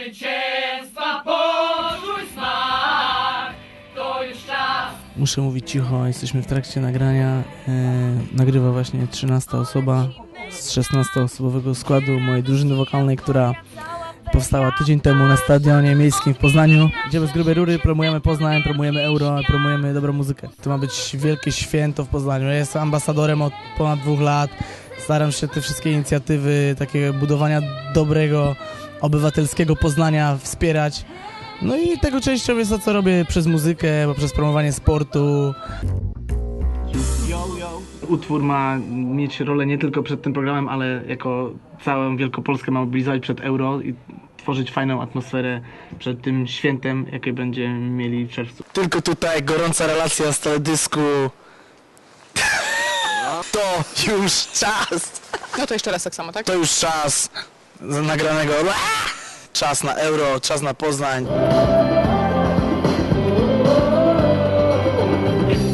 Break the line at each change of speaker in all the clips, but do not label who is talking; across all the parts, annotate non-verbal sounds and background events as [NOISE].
zwycięstwa poczuj smak, to już czas. Muszę mówić cicho, jesteśmy w trakcie nagrania. Yy, nagrywa właśnie 13 osoba z 16-osobowego składu mojej drużyny wokalnej, która powstała tydzień temu na stadionie miejskim w Poznaniu. Idziemy z grubej rury, promujemy Poznań, promujemy euro, promujemy dobrą muzykę. To ma być wielkie święto w Poznaniu. Ja jestem ambasadorem od ponad dwóch lat. Staram się te wszystkie inicjatywy, takie budowania dobrego obywatelskiego Poznania wspierać. No i tego częścią jest to, co robię przez muzykę, poprzez promowanie sportu. Utwór ma mieć rolę nie tylko przed tym programem, ale jako całą Wielkopolskę ma mobilizować przed euro i tworzyć fajną atmosferę przed tym świętem, jakie będziemy mieli w czerwcu. Tylko tutaj gorąca relacja z teledysku. [LAUGHS] To już czas!
No to jeszcze raz tak samo, tak?
To już czas nagranego. Czas na euro, czas na Poznań.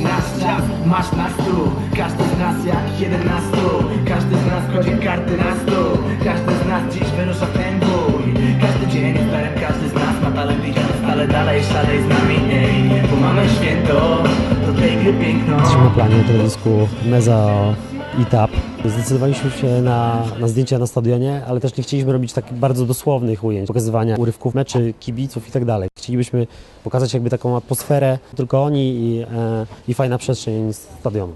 Nasz czas, masz nas tu Każdy z nas jak jedenastu. Każdy z nas kładzie karty na stół Każdy z nas dziś wyrusza w ten bój. Każdy dzień jest darem, każdy z nas ma talent Idziemy stale dalej, szalej z nami ej Bo mamy święto, do tej gry piękno.
Jesteśmy na planie teledysku Meza i Tap. Zdecydowaliśmy się na, na zdjęcia na stadionie, ale też nie chcieliśmy robić takich bardzo dosłownych ujęć, pokazywania urywków meczy, kibiców i tak dalej. Chcielibyśmy pokazać jakby taką atmosferę, tylko oni i, e, i fajna przestrzeń stadionu.